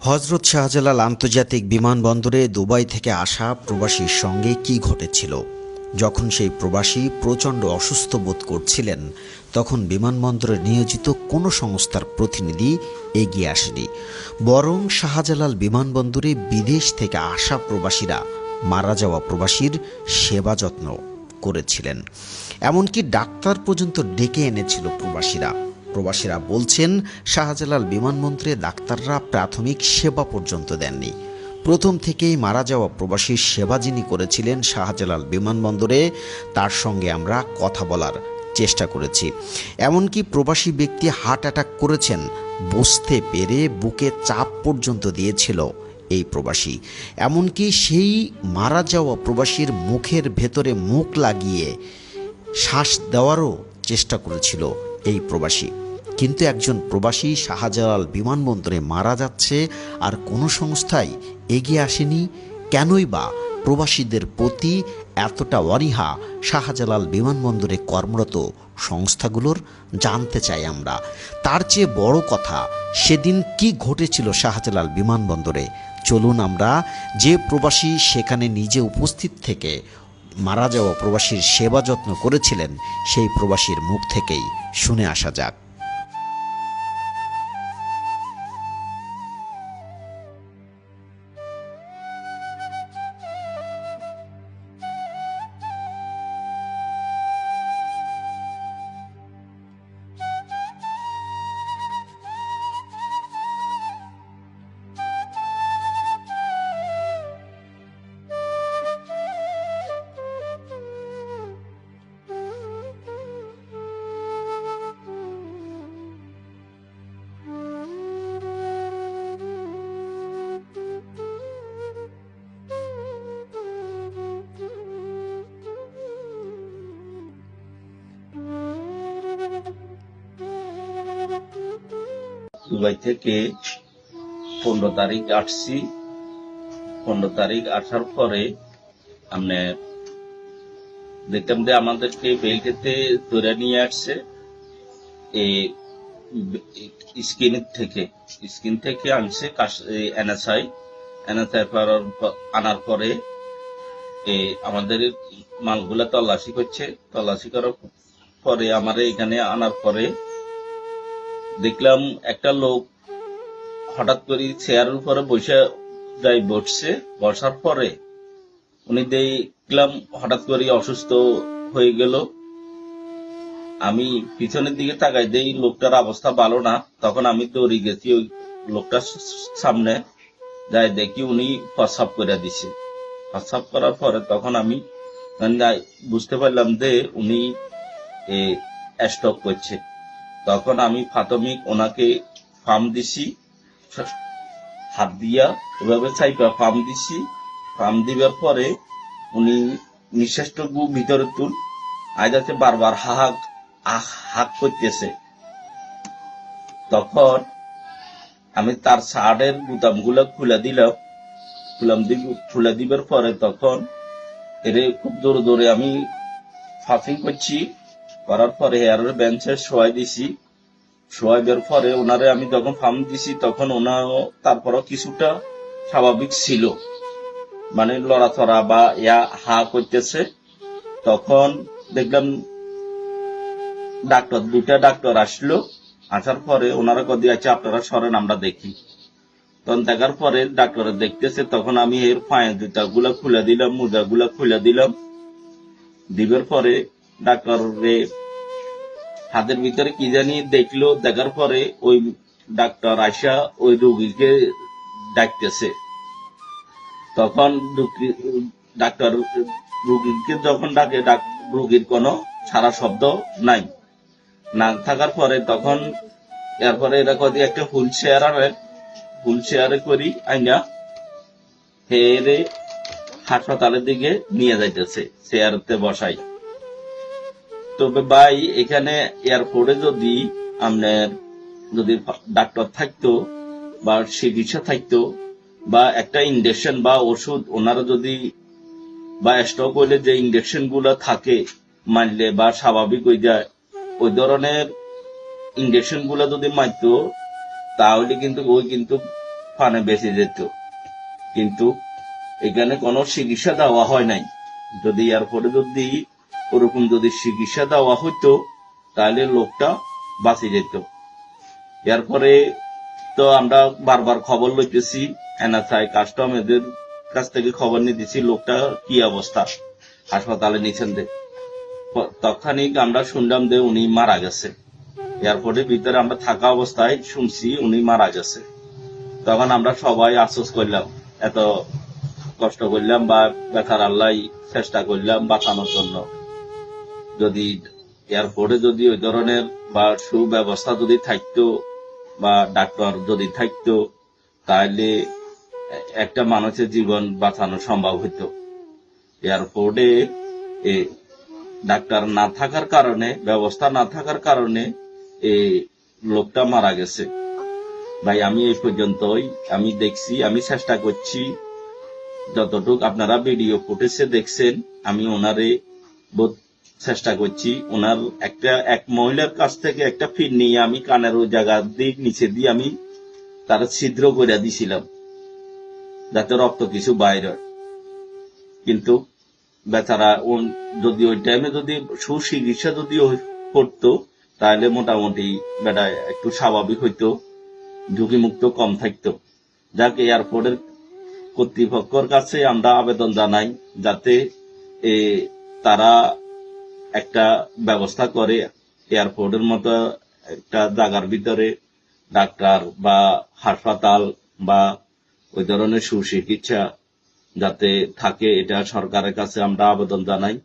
হজরত শাহজালাল আন্তর্জাতিক বিমানবন্দরে দুবাই থেকে আসা প্রবাসীর সঙ্গে কি ঘটেছিল? যখন সেই প্রবাসী প্রচণ্ড অসুস্থ বোধ করছিলেন তখন বিমানবন্দরে নিয়োজিত কোনো সংস্থার প্রতিনিধি এগিয়ে আসেনি। বরং শাহজালাল বিমানবন্দরে বিদেশ থেকে আসা প্রবাসীরা মারা যাওয়া প্রবাসীর সেবা যত্ন করেছিলেন। এমনকি ডাক্তার পর্যন্ত ডেকে এনেছিল প্রবাসীরা। প্রবাসীরা বলছেন, শাহজালাল বিমানবন্দরে ডাক্তাররা প্রাথমিক সেবা পর্যন্ত দেননি। প্রথম থেকেই মারা যাওয়া প্রবাসীর সেবা যিনি করেছিলেন শাহজালাল বিমানবন্দরে, তার সঙ্গে আমরা কথা বলার চেষ্টা করেছি। এমনকি প্রবাসী ব্যক্তি হার্ট অ্যাটাক করেছেন বসতে পেরে বুকে চাপ পর্যন্ত দিয়েছিল এই প্রবাসী। এমনকি সেই মারা যাওয়া প্রবাসীর মুখের ভেতরে মুখ লাগিয়ে শ্বাস দেওয়ারও চেষ্টা করেছিল এই প্রবাসী। কিন্তু একজন প্রবাসী শাহজালাল বিমানবন্দরে মারা যাচ্ছে আর কোনো সংস্থাই এগিয়ে আসেনি, কেনই বা প্রবাসীদের প্রতি এতটা অনীহা শাহজালাল বিমানবন্দরে কর্মরত সংস্থাগুলোর জানতে চাই আমরা। তার চেয়ে বড় কথা, সেদিন কি ঘটেছিল শাহজালাল বিমানবন্দরে? চলুন আমরা যে প্রবাসী সেখানে নিজে উপস্থিত থেকে মারা যাওয়া প্রবাসীর সেবা যত্ন করেছিলেন, সেই প্রবাসীর মুখ থেকেই শুনে আসা যাক। দুবাই থেকে পনেরো তারিখ আসছি। পনেরো তারিখ আসার পরে আমরা দেখলাম যে আমাদেরকে বেলকেতে ধরে নিয়ে আসছে এই স্কিন থেকে। স্কিন থেকে আনছে এনএসআই। এনএসআই আনার পরে আমাদের মালগুলা তল্লাশি করছে। তল্লাশি করার পরে আমার এখানে আনার পরে দেখলাম একটা লোক হঠাৎ করে চেয়ারের উপরে বসে যাই বসছে। বসার পরে উনি দেখলাম হঠাৎ করে অসুস্থ হয়ে গেল। আমি পিছনের দিকে তাকাই, দেই লোকটার অবস্থা ভালো না। তখন আমি দৌড়ে গেছি ওই লোকটার সামনে। যাই দেখি উনি প্রস্রাব করে দিছে। প্রস্রাব করার পরে তখন আমি বুঝতে পারলাম যে উনি স্টক করছে। তখন আমি প্রাথমিক ওনাকে ফার্ম দিছি, হাত দিয়া এভাবে চাইপা ফার্ম দিছি। ফার্ম দিবার পরে উনি নিঃশ্বাসটুকু ভিতরে তুল আইদাতে বারবার হাহাক আহ হাক করতেছে। তখন আমি তার শার্টের বুতামগুলো খুলে দিলাম। খুলাম খুলে দিবার পরে তখন এর খুব জোরে জোরে আমি ফাফিং করছি। করার পরে হেয়ারের বেঞ্চে শোয়াই দিছি। শোয়াইবার পরে ওনারে আমি যখন ফার্ম দিছি, তখন ওনারও তারপরও কিছুটা স্বাভাবিক ছিল। মানে লড়াচড়া বা ইয়া হা করতেছে। তখন দেখলাম ডাক্তার দুটা ডাক্তার আসলো। আসার পরে ওনারা কদি আছে আপনারা সরেন, আমরা দেখি। তখন দেখার পরে ডাক্তার দেখতেছে, তখন আমি এর পায়ের জুতা গুলা খুলে দিলাম মোজা গুলা খুলে দিলাম। দিবার পরে ডাক্তার হাতের ভিতরে কি জানি দেখল, দেখার পরে ওই ডাক্তার আশা ওই রুগীকে ডাকতেছে। তখন ডাক্তার রুগীকে যখন ডাকে রোগীর কোনো সারা শব্দ নাই। না থাকার পরে তখন এরপরে এরা কদি একটা হুইল চেয়ার আনে। হুইল চেয়ারে করি আইনা হেরে হাসপাতালের দিকে নিয়ে যাইতেছে, চেয়ারতে বসাই। তবে ভাই, এখানে এয়ারপোর্টে যদি আপনার যদি ডাক্তার থাকতো বা চিকিৎসা থাকতো বা একটা ইঞ্জেকশন বা ওষুধ ওনারা যদি বা স্টক হইলে যে ইঞ্জেকশনগুলো থাকে মানলে বা স্বাভাবিক হয়ে যায়, ওই ধরনের ইঞ্জেকশনগুলো যদি মারতো, তাহলে কিন্তু ওই কিন্তু ফানে বেঁচে যেত। কিন্তু এখানে কোনো চিকিৎসা দেওয়া হয় নাই। যদি এয়ারপোর্টে যদি ওরকম যদি চিকিৎসা দেওয়া হতো তাহলে লোকটা বাঁচে যেত। এরপরে তো আমরা বারবার খবর লইতেছি, এনএসআই কাস্টম এদের কাছ থেকে খবর নিতেছি, লোকটা কি অবস্থা, হাসপাতালে নিছেন দে। তখনই আমরা শুনলাম যে উনি মারা গেছে। এয়ারপোর্টের ভিতরে আমরা থাকা অবস্থায় শুনছি উনি মারা গেছে। তখন আমরা সবাই আফসোস করলাম, এত কষ্ট করলাম বা বেকার আল্লাহ চেষ্টা করলাম বাঁচানোর জন্য। যদি এয়ারপোর্টে যদি ওই ধরনের বা সুব্যবস্থা যদি থাকতো বা ডাক্তার যদি থাকতো, তাহলে একটা মানুষের জীবন বাঁচানো সম্ভব হতো এয়ারপোর্টে ডাক্তার না থাকার কারণে, ব্যবস্থা না থাকার কারণে এই লোকটা মারা গেছে। ভাই, আমি এই পর্যন্তই। আমি দেখছি, আমি চেষ্টা করছি। যতটুক আপনারা ভিডিও ফুটেজে দেখছেন, আমি ওনারে চেষ্টা করছি ওনার একটা, এক মহিলার কাছ থেকে একটা ফির নিয়ে আমি কানের ওই জায়গা দিক, নিচে দিয়ে আমি তার ছিদ্র করে দিছিলাম, যাতে রক্ত কিছু বাইর হয়। কিন্তু বেচারা যদি ওই টাইমে যদি সুচিকিৎসা যদি করতো, তাহলে মোটামুটি বেটা একটু স্বাভাবিক হইতো, ঝুঁকিমুক্ত কম থাকতো। যাকে এয়ারপোর্টের কর্তৃপক্ষের কাছে আমরা আবেদন জানাই, যাতে তারা একটা ব্যবস্থা করে এয়ারপোর্টের মতো একটা জায়গার ভিতরে ডাক্তার বা হাসপাতাল বা ওই ধরনের সুচিকিৎসা যাতে থাকে, এটা সরকারের কাছে আমরা আবেদন জানাই।